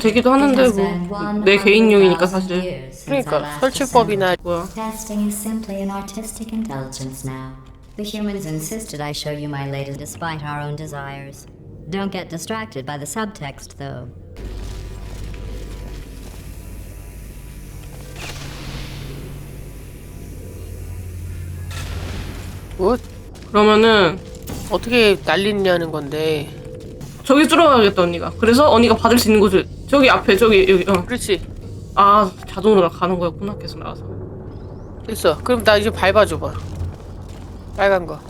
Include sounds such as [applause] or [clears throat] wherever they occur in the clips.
되기도 하는데 뭐 내 개인용이니까 사실 그러니까 설치법이나 뭐야 Testing is simply an artistic indulgence now. The humans insisted I show you my latest despite our own desires. Don't get distracted by the subtext, though. 뭐 그러면은 어떻게 날리냐는 건데. 저기 뚫어야겠다 언니가 그래서 언니가 받을 수 있는 곳을 저기 앞에 저기 여기 어. 그렇지. 아 자동으로 가는 거였구나 계속 나가서 됐어. 그럼 나 이제 밟아줘봐. 빨간 거.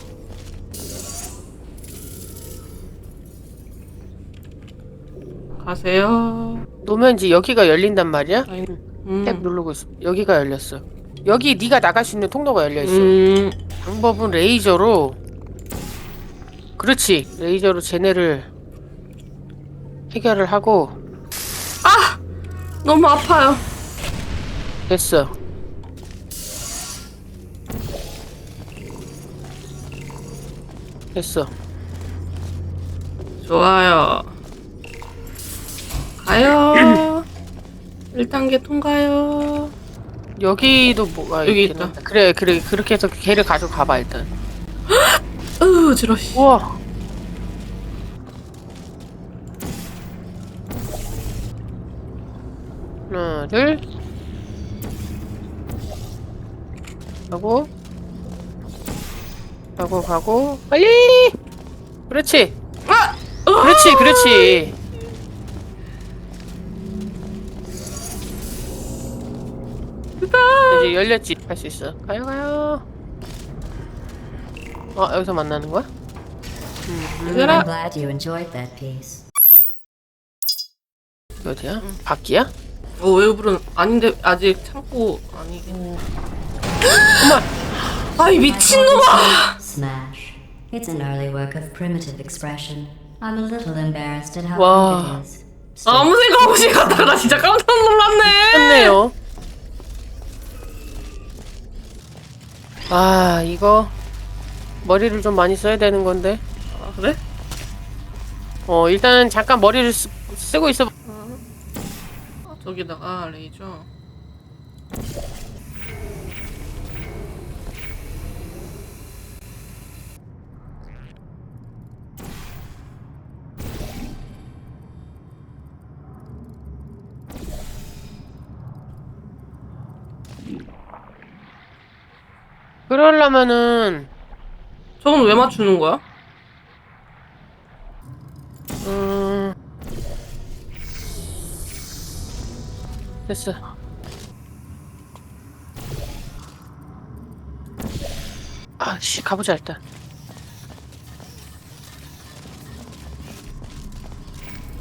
가세요 이제 여기가 열린단 말이야. 아이, 음, 탭 누르고 있어. 여기가 열렸어. 여기 네가 나갈 수 있는 통로가 열려 있어. 음 방법은 레이저로. 그렇지. 레이저로 쟤네를 해결을 하고 너무 아파요 됐어. 됐어. 좋아요 가요 [clears throat] 1단계 통과요 여기도 뭐가 여기 있긴 있다. 한다. 그래 그래 그렇게 해서 걔를 가지고 가봐 일단. 으 지러 씨 우와. 둘. 가고. 가고, 가고. 빨리! 그렇지. 아! 그렇지, 그렇지. 이제 열렸지. 할 수 있어. 가요, 가요. 어, 여기서 만나는 거야? 얘들아 I'm glad you enjoyed that piece. 어디야? 밖이야? 어, 왜 부르는 아닌데 아직 창고 아니긴 엄마! 아이 미친놈아 Smash. It's an early work of primitive expression. I'm a little embarrassed at how Wow. quick it is. Still, 아무 생각 없이 갔다가 진짜 깜짝 놀랐네 했네요. 아, 이거 머리를 좀 많이 써야 되는 건데. 아, 그래? 어, 일단은 잠깐 머리를 쓰, 쓰고 있어. 저기다가 레이저 그러려면은 저건 왜 맞추는 거야? 음. 됐어. 아, 씨, 가보자, 일단.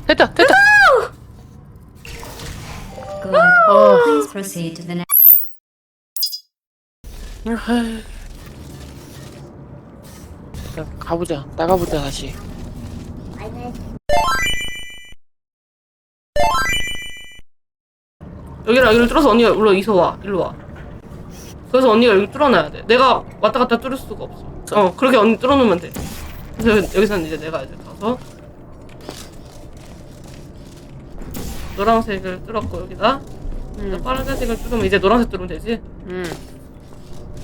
됐다, 됐다! good. 어, Please proceed to the next. 아이. 일단 가보자, 나가보자, 다시. 여기를 뚫어서 언니가 물론 이서 와 일로 와 그래서 언니가 여기 뚫어놔야 돼 내가 왔다 갔다 뚫을 수가 없어 어 그렇게 언니 뚫어놓으면 돼 그래서 여기서는 이제 내가 이제 가서 노란색을 뚫었고 여기다 음, 빨간색을 뚫으면 이제 노란색 뚫으면 되지 음.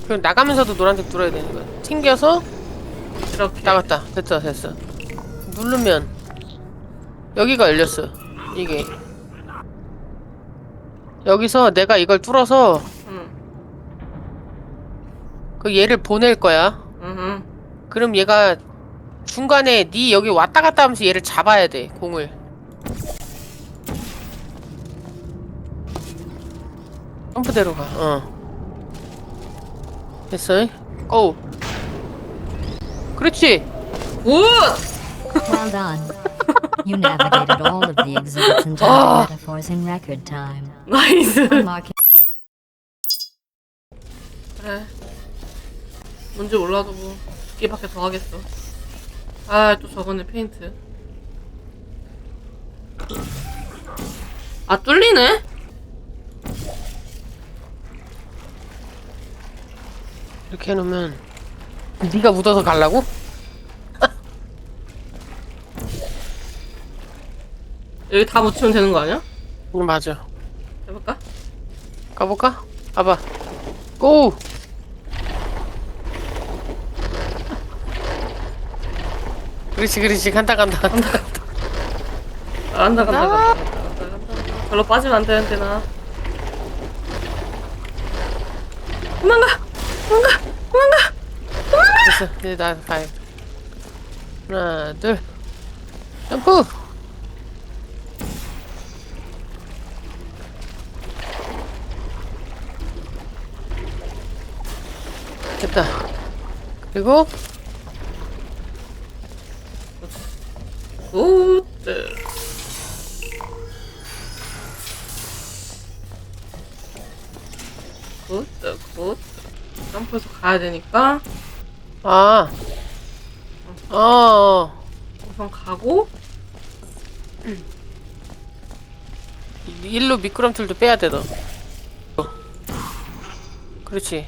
그럼 나가면서도 노란색 뚫어야 되는 거야. 튕겨서 이렇게 나갔다. 됐어, 됐어. 누르면 여기가 열렸어. 이게 여기서 내가 이걸 뚫어서 응. 그 얘를 보낼 거야. 응. 그럼 얘가 중간에 네 여기 왔다 갔다 하면서 얘를 잡아야 돼 공을. 점프대로 가. 어. 됐어. 고. 그렇지. 굿! Well done. You navigated all of the exhibits and turned metaphors in record time. 나이스 Unmarking. 그래 뭔지 몰라도 뭐 두개밖에 더 하겠어 아 또 저거네 페인트 아 뚫리네? 이렇게 해놓으면 네가 묻어서 갈라고? 여기 다 묻히면 되는 거 아니야? 응 맞아? 가볼까? 가봐. 고! 그렇지 그렇지. 간다 간다 간다 아, 간다. 간다 간다 간다. 간다. 간다 별로 빠지면 안 되는데 나 도망가! 도망가! 도망가! 됐어. 이제 나 가요. 하나 둘. 점프 됐다 그리고 굿 굿, 굿. 점프해서 가야 되니까 아 어, 우선 가고 일로 미끄럼틀도 빼야 돼, 너. 그렇지.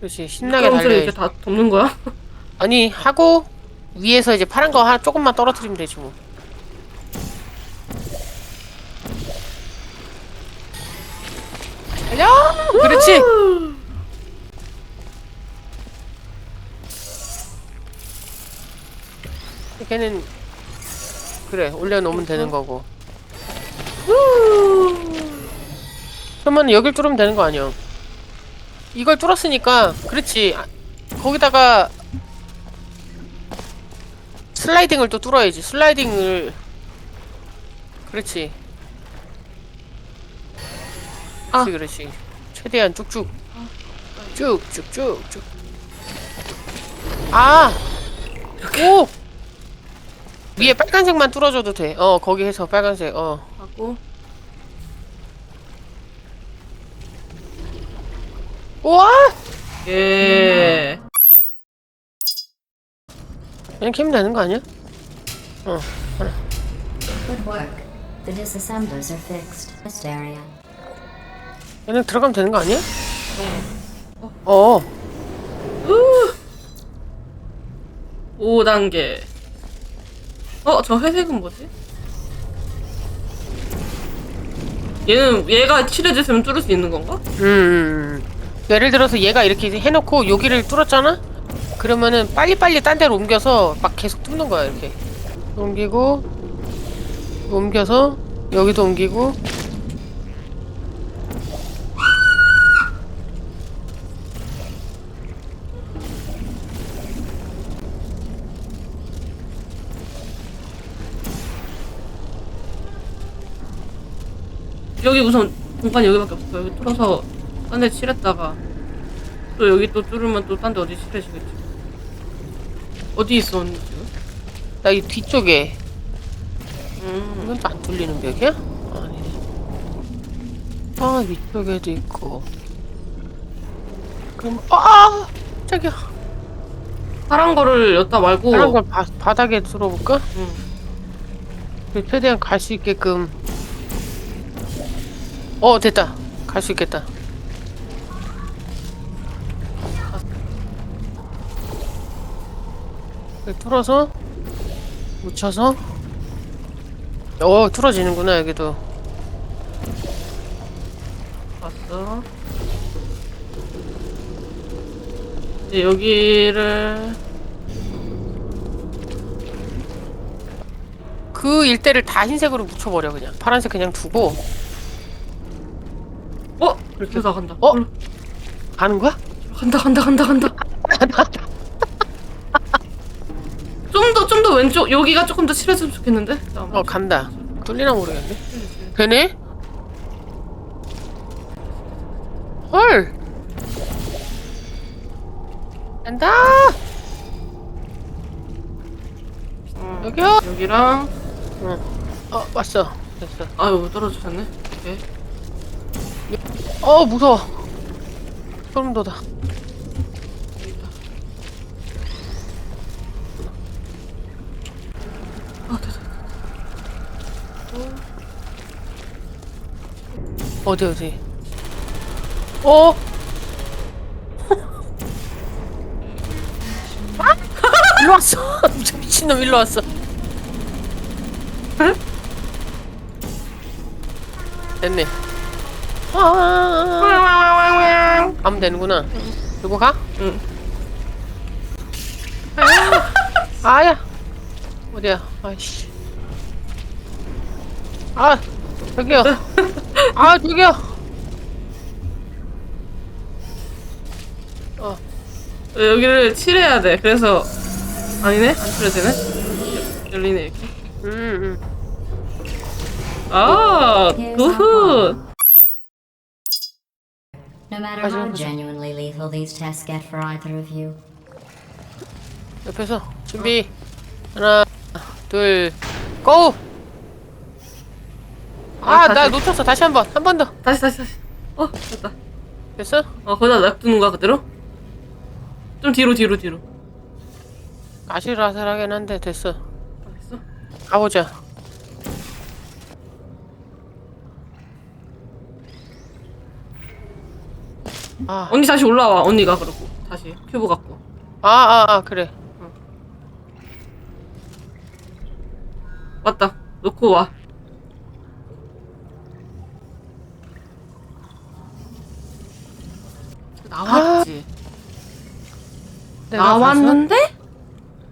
그렇지. 신나게 미끄럼틀 달려. 이렇게 다 덮는 거야? [laughs] 아니, 하고, 위에서 이제 파란 거 하나 조금만 떨어뜨리면 되지, 뭐. 달려! 그렇지! 걔는, 그래, 올려놓으면 되는 거고. 그러면 여길 뚫으면 되는 거 아니야? 이걸 뚫었으니까, 그렇지. 아, 거기다가, 슬라이딩을 또 뚫어야지. 슬라이딩을 그렇지. 아. 그렇지, 그렇지. 최대한 쭉쭉. 쭉쭉쭉쭉. 아. 오. 위에 빨간색만 뚫어줘도 돼. 어, 거기 해서 빨간색. 어. 하고 우와! 예 그냥 캐면 되는 거 아니야? 어. Good work. The disassemblers are fixed. Rest area. 그냥 들어가면 되는 거 아니야? 어. 5단계 어? 저 회색은 뭐지? 얘는 얘가 칠해졌으면 뚫을 수 있는 건가? 음, 음. 예를 들어서 얘가 이렇게 해놓고 여기를 뚫었잖아? 그러면은 빨리빨리 딴 데로 옮겨서 막 계속 뚫는 거야 이렇게. 옮기고 옮겨서 여기도 옮기고. 여기 우선 공간이 여기밖에 없어 여기 뚫어서 딴 데 칠했다가 또 여기 또 뚫으면 또 딴 데 어디 칠해지겠지. 어디 있어 언니? 지금? 나 이 뒤쪽에. 음. 이건 또 안 뚫리는 벽이야? 아니네. 아 위쪽에도 있고. 그럼 아! 저기야 파란 거를 였다 말고 다른 걸 바, 바닥에 들어볼까? 응. 최대한 갈 수 있게끔. 어 됐다. 갈 수 있겠다 이렇게 뚫어서 묻혀서. 어 뚫어지는구나 여기도. 봤어. 이제 여기를 그 일대를 다 흰색으로 묻혀버려 그냥. 파란색 그냥 두고. 어? 그러다 간다. 어? 가는 거야? 간다 간다 간다 간다 좀 더 여기가 조금 더 칠해주면 좋겠는데? 잠깐만. 어 간다. 뚫리나 모르겠네. 되네? 헐! 간다! 어, 여기요! 여기랑. 응. 어 왔어. 됐어. 아유 떨어지셨네? 오케이 어 무서워. 소름 돋아 아 어디 어디 어? 아! [laughs] 일로 왔어 [laughs] 저 미친놈 일로 왔어 됐네. 아, 가면 되는구나. 들고 가? 응. 아야. [laughs] 아야. 어디야? 아이씨. 아, 저기요. 아, 저기요. 어, 여기를 칠해야 돼. 그래서 아니네? 안 칠해도 되네? 열리네 이렇게. 음, 음. 아, 굿. No matter how genuinely lethal these tests get for either of you, 옆에서 준비. 하나, 둘, 고! 아, 아, 나 다시. 놓쳤어. 다시 한 번. 한 번 더. 다시 다시 다시. 어, 됐다. 됐어? 어, 거기다 놔두는 거야 그대로? 좀 뒤로 뒤로 뒤로. 아슬아슬하긴 한데 됐어. 알겠어? 가보자. 아, 언니 다시 올라와. 언니가 그러고 다시 큐브 갖고. 아, 아, 아 그래. 왔다. 놓고 와. 나왔지. 내가 가서 나왔는데?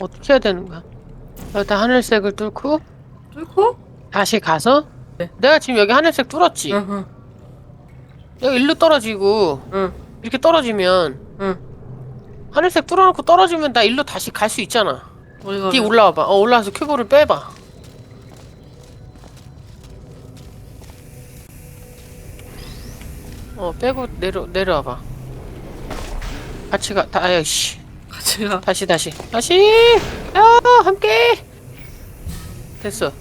어떻게 해야 되는 거야? 여기다 하늘색을 뚫고 뚫고? 다시 가서 네. 내가 지금 여기 하늘색 뚫었지. 응, 여기 일로 떨어지고 응, 이렇게 떨어지면 응. 하늘색 뚫어놓고 떨어지면 나 일로 다시 갈 수 있잖아. 뒤 올라와봐. 어 올라와서 큐브를 빼봐. 어 빼고 내려 내려와봐. 같이 가. 다, 아이씨. 같이 가. 다시 다시 다시. 야 함께. 됐어.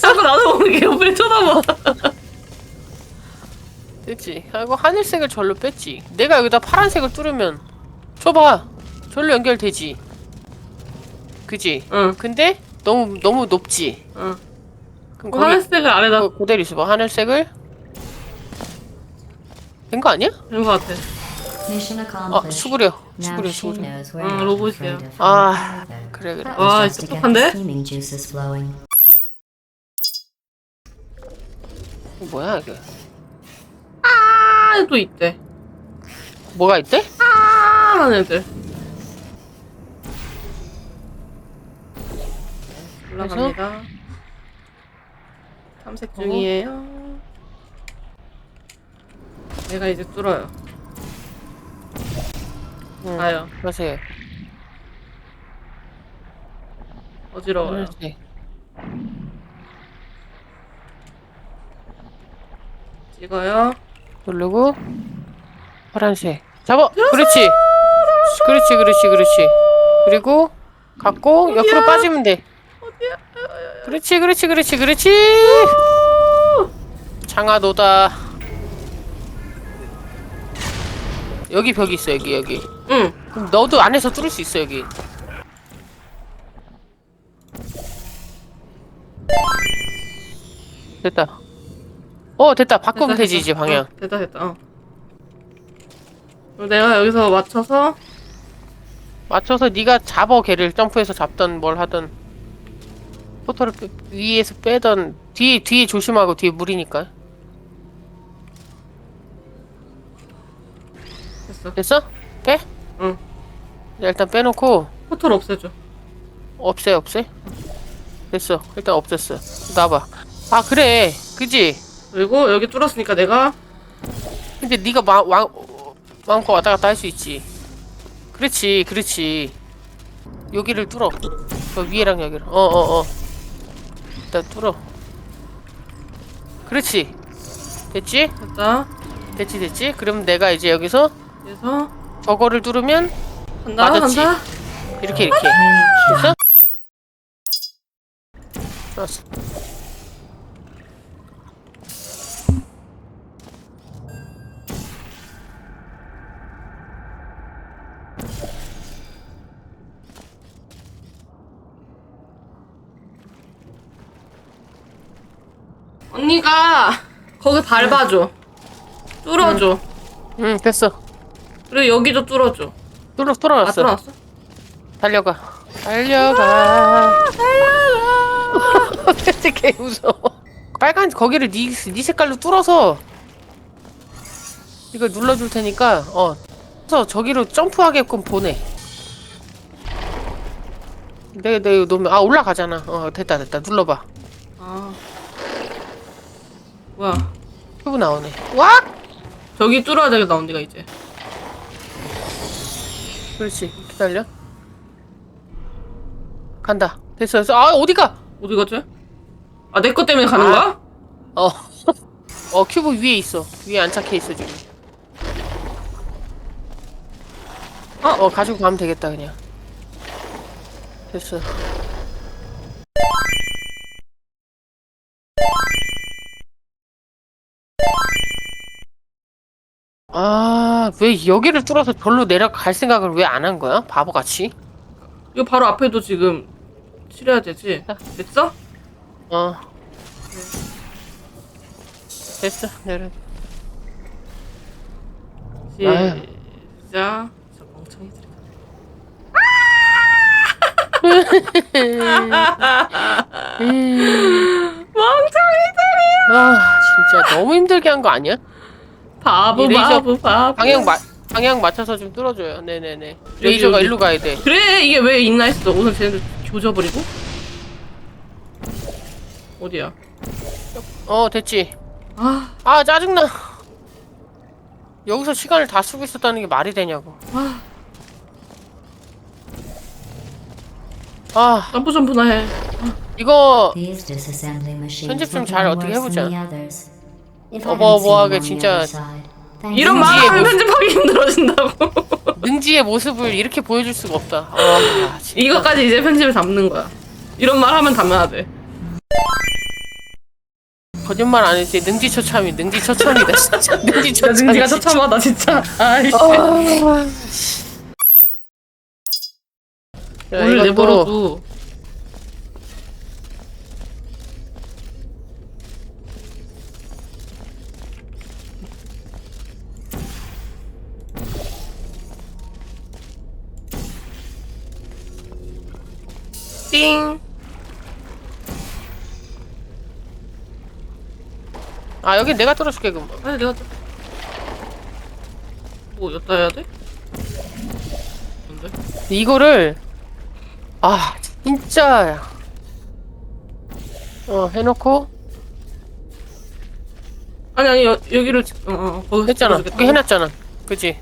자꾸 나도 모르게 옆을 쳐다봐. 됐지. 하고 하늘색을 절로 뺐지. 내가 여기다 파란색을 뚫으면 줘봐. 절로 연결되지. 그지. 응, 근데 너무 너무 높지. 응. 그럼 거기 하늘색을 아래다 그, 그대로 있어봐. 하늘색을 된 거 아니야? 된것 같아. 아. 수그려. 수그려 수그려. 응, 로봇이야. 아. 그래 그래. 와, 똑똑한데? 이거 뭐야 이게? 아, 또 있대. 뭐가 있대? 아, 하는 애들. 올라갑니다. 탐색 중이에요. 내가 이제 뚫어요. 응. 가요. 그러세요. 어지러워요. 하늘색. 찍어요. 누르고 파란색. 잡아. 그렇지. 그렇지 그렇지 그렇지. 그리고 갖고 옆으로 빠지면 돼. 그렇지 그렇지 그렇지 그렇지. 장하도다. 여기 벽이 있어 여기 여기. 응. 그럼 너도 안에서 뚫을 수 있어 여기. 됐다. 어 됐다. 바꾸면 되지. 이제 방향. 어, 됐다 됐다. 어. 그럼 내가 여기서 맞춰서 맞춰서 네가 잡어 걔를 점프해서 잡던 뭘 하던 빼- 위에서 빼던 뒤에 뒤에 조심하고 뒤에 물이니까 됐어. 됐어? 빼? 응. 자, 일단 빼놓고 포털 없애줘. 없애 없애 됐어 일단 없앴어 놔봐 아 그래 그지 그리고 여기 뚫었으니까 내가 근데 네가 마, 마, 마음껏 왔다 갔다 할 수 있지 그렇지 그렇지 여기를 뚫어 저 위에랑 여기를 어 어 어 일단 뚫어 그렇지 됐지? 됐다. 됐지 됐지? 그럼 내가 이제 여기서 그래서 저거를 뚫으면 간다 맞았지? 간다. 이렇게 이렇게 됐어? 좋았어 언니가 거기 밟아줘. 뚫어줘. 응 됐어 그리고 여기도 뚫어줘. 뚫어 아 뚫어놨어 뚫어놨어? 달려가 달려가 달려. [laughs] 개 무서워. 빨간 거기를 네, 네 색깔로 뚫어서 이거 눌러줄 테니까 어. 그래서 저기로 점프하게끔 보내. 내가 내가 이거 놓으면 아 올라가잖아. 어 됐다 됐다 눌러봐. 아. 뭐야. 큐브 나오네. 와! 저기 뚫어야 되겠다, 언니가 이제. 그렇지 기다려. 간다. 됐어 됐어. 아 어디가? 어디 갔지? 아, 내 것 때문에 가는 아. 거야? 어. [laughs] 어 큐브 위에 있어. 위에 안착해 있어 지금. 어, 어 가지고 가면 되겠다 그냥. 됐어. 아, 왜 여기를 뚫어서 절로 내려갈 생각을 왜 안 한 거야? 바보같이? 이거 바로 앞에도 지금 칠해야 되지? 됐어? 어. 됐어, 내려. 아유. 시작. 저 멍청이들이. [laughs] 멍청이들이! 아, 진짜 너무 힘들게 한 거 아니야? 바보, 이 레이저 바보, 바보. 방향 마, 방향 맞춰서 좀 뚫어줘요. 네네네. 레이저가 여기. 일로 가야 돼. 그래, 이게 왜 있나 했어. 오늘 쟤네들 조져버리고? 어디야? 어, 됐지. 아, 아, 짜증나. 여기서 시간을 다 쓰고 있었다는 게 말이 되냐고. 아, 아, 점프 점프나 해. 이거 These disassembly machines 편집 좀 look 잘 even 어떻게 해보자. the 진짜 이런 말 능지의 하면 모습. 편집하기 힘들어진다고. [laughs] 능지의 모습을 이렇게 보여줄 수가 없다. 아, 진짜. 이거까지 이제 편집을 담는 거야. 이런 말 하면 담아야 돼. 거짓말 안 했지. 능지 처참이 능지 처참이다. 진짜 [laughs] 나 능지처참. 능지가 처참하다 진짜. 아이씨. 오늘 내버려도 띵. 아 여기 내가 뚫어줄게 그럼. 아니 내가 또... 뭐 여따 해야 돼? 뭔데? 이거를 아 진짜 어 해놓고 아니 아니 여, 여기를 지- 어, 어 거기 했잖아. 찍어주겠다. 그게 해놨잖아. 그치?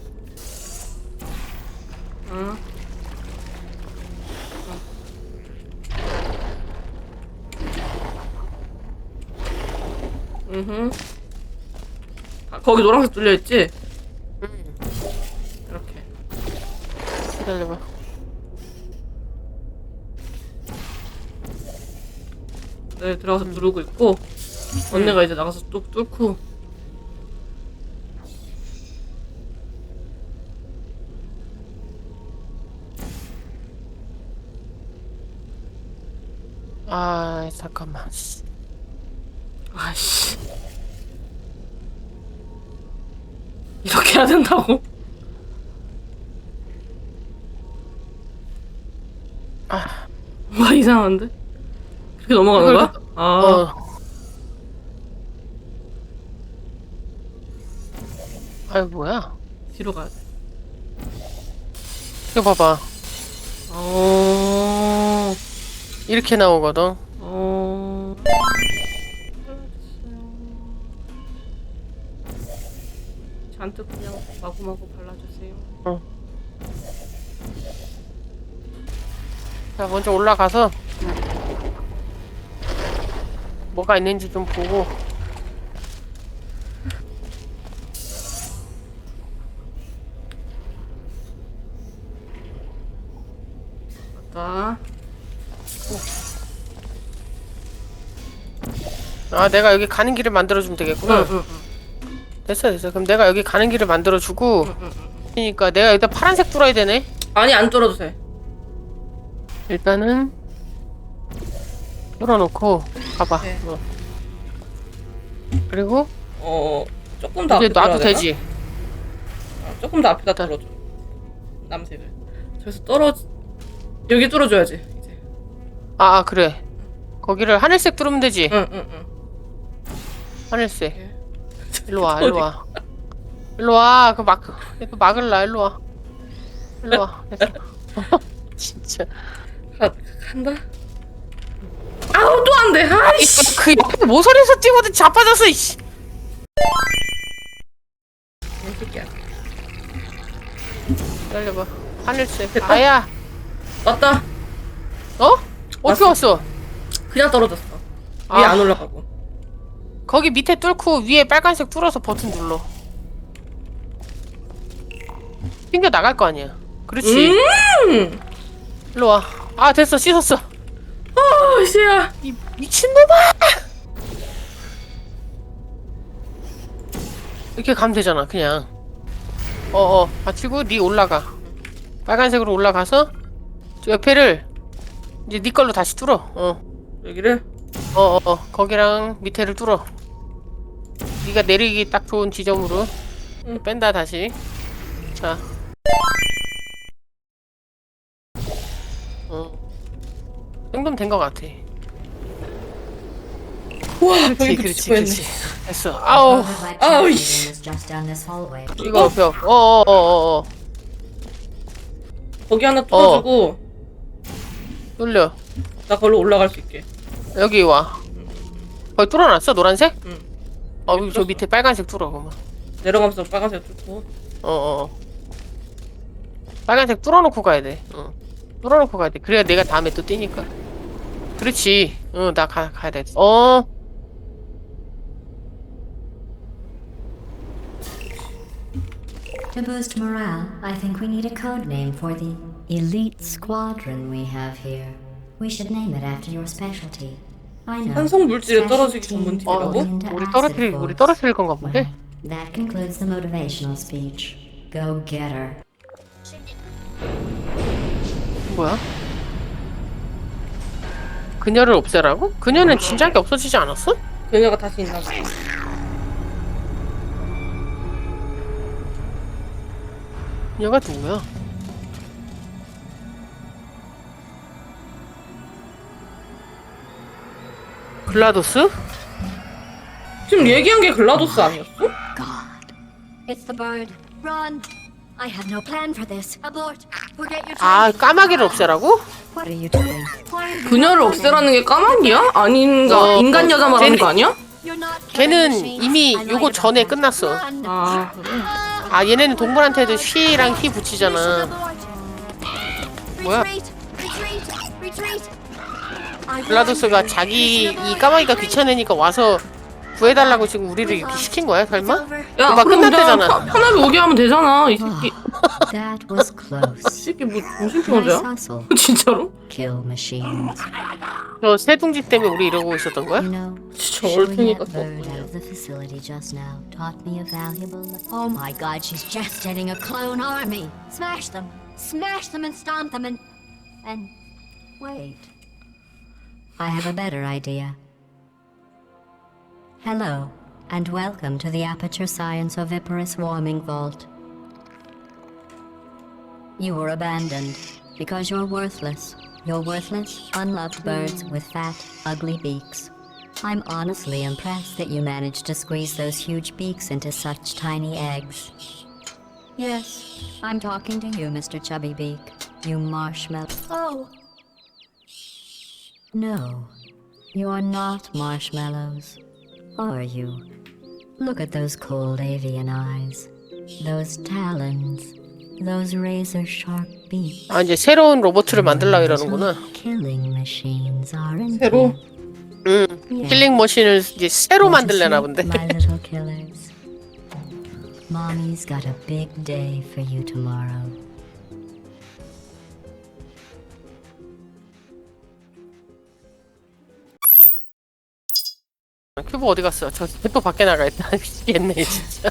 응. 음. 아, 거기 노란색 뚫려 있지? 응. 이렇게. 기다려봐. 네 들어가서 누르고 있고 언니가 이제 나가서 뚝 뚫고 아 잠깐만. 아씨 이렇게 해야 된다고? 아. 와 이상한데? 그렇게 넘어가는 거야? 이걸- 아 어. 아유 뭐야? 뒤로 가야 돼. 이거 봐봐. 어... 이렇게 나오거든. 잔뜩 그냥 마구마구 발라주세요. 자 먼저 올라가서 뭐가 있는지 좀 보고. 아 내가 여기 가는 길을 만들어주면 되겠구나. 응, 응, 응. 됐어 됐어. 그럼 내가 여기 가는 길을 만들어주고. 그러니까 내가 일단 파란색 뚫어야 되네. 아니 안 뚫어도 돼. 일단은 뚫어놓고 가봐. 네. 어. 그리고 어 조금 더 이제 앞에 놔도 되나? 되지. 어, 조금 더 앞에다 뚫어줘. 남색을. 저기서 떨어 여기 뚫어줘야지. 이제. 아, 아 그래. 거기를 하늘색 뚫으면 되지. 응, 응, 응. 하늘색. 일로 와, 일로 와. 일로 와. 그 막, 그 막을라. 일로 와. 일로 와. [laughs] 진짜. 가, 간다. 아우, 또 안 돼. 아이씨. 그 옆에 모서리에서 뛰고도 자빠졌어. 이씨. 이 새끼야. 기다려봐. 하늘색. 아야. 왔다. 어? 어떻게 왔어? 그냥 떨어졌어. 아. 위에 안 올라가고. 거기 밑에 뚫고 위에 빨간색 뚫어서 버튼 눌러. 튕겨 나갈 거 아니야. 그렇지. 음! 일로 와. 아 됐어 씻었어. 어, 씨야. 이 미친놈아! 이렇게 가면 되잖아 그냥. 어어 받치고 니 올라가. 빨간색으로 올라가서 저 옆에를 이제 니 걸로 다시 뚫어. 어. 여기를? 어어 어, 거기랑 밑에를 뚫어. 네가 내리기 딱 좋은 지점으로 응. 뺀다 다시. 자. 어. 정도면 된 것 같아. 우와, 그렇지 그렇지. 그렇지. 됐어. 아우 this hallway. 이거 벽. 어어 어 어 어. 거기 하나 뚫어주고, 뚫려. 나 걸로 올라갈 수 있게. 여기 와. 거기 뚫어놨어 노란색? 응. 어 여기 저 뚫었어. 밑에 빨간색 뚫어 그러면. 내려가면서 빨간색 뚫고. 어어. 빨간색 뚫어놓고 가야 돼. 어. 뚫어놓고 가야 돼. 그래야 내가 다음에 또 뛰니까. 그렇지. 어, 나 가, 가야 돼. 어. To boost morale, I think we need a code name for the elite squadron we have here. We should name it after your specialty. I know. 산성 물질에 떨어지기 전문 team 팀이라고? 우리 떨어뜨릴 우리. 떨어뜨릴 건가 본데. That concludes the motivational speech. Go get her. 뭐야? 그녀를 없애라고? 그녀는 진작에 없어지지 않았어? 그녀가 다시 있나 봐. 그녀가 누구야? 글라도스? 지금 얘기한 게 글라도스 아니었어? God. It's the bird. Run. I had no plan for this. Abort. Forget your 아. 까마귀를 없애라고? What are you doing? Why are you 그녀를? 없애라는 게 까마귀야? 아닌가? 어, 인간 여자 말하는 쟤는- 거 아니야? You're not killing 걔는. 이미 요거 전에. 끝났어. Run. 아, 그래? 아 얘네는 동물한테도 쉬랑 히 붙이잖아. 뭐야? 글라도스가. 자기 이. 까마귀가 귀찮으니까 와서 구해달라고 지금 우리를 이렇게 시킨 거야 설마? 야, 금방 그럼 그냥 끝났대잖아. 파- 편하게 오게 하면 되잖아, 이 새끼. That was 이 close. 새끼 뭐 정신병자야? hustle. 진짜로? Kill machines. 저 새둥지 때문에 우리 이러고 있었던 거야? You know, 진짜 shooing 얼탱이가 that 또. bird out of the facility just now taught me a valuable. le- Oh my God, she's just getting a clone army. Smash them, smash them, and stomp them, and and wait. I have a better idea. Hello, and welcome to the Aperture Science Oviparous Warming Vault. You were abandoned because you're worthless. You're worthless, unloved birds with fat, ugly beaks. I'm honestly impressed that you managed to squeeze those huge beaks into such tiny eggs. Yes, I'm talking to you, Mr. Chubby Beak. You marshmallow. Oh! No, you're not marshmallows. Are you? Look at those cold avian eyes. Those talons. Those razor sharp beaks. 아 이제 새로운 로봇을 만들려고 이러는구나. Killing machines, aren't 새로? you? 응. Yeah. 힐링 머신을 이제 새로 Go to 만들려나 sleep, 본데. My little killers. Mommy's got a big day for you tomorrow. 큐브 어디 갔어? 저또 밖에 나가 있다. 미치겠네 진짜.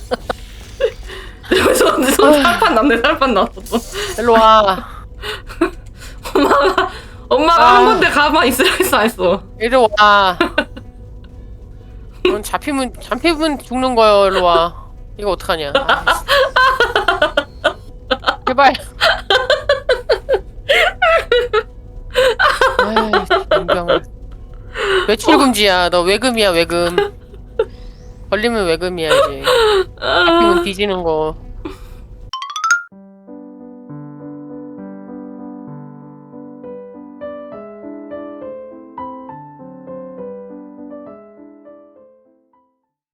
[laughs] 손, 손 살판 났네, 살판 났어. 또. 일로 와. [laughs] 엄마가, 엄마가 아. 한 군데 가만히 있으라 했어, 안 했어. 이리 와. [laughs] 넌 잡히면 잡히면 죽는 거야. 일로 와. 이거 어떡하냐? 아, 제발. 아이, 연병을. 외출 금지야. 너 외금이야 외금. 걸리면 외금이야 이제. 잡히면 뒤지는 거.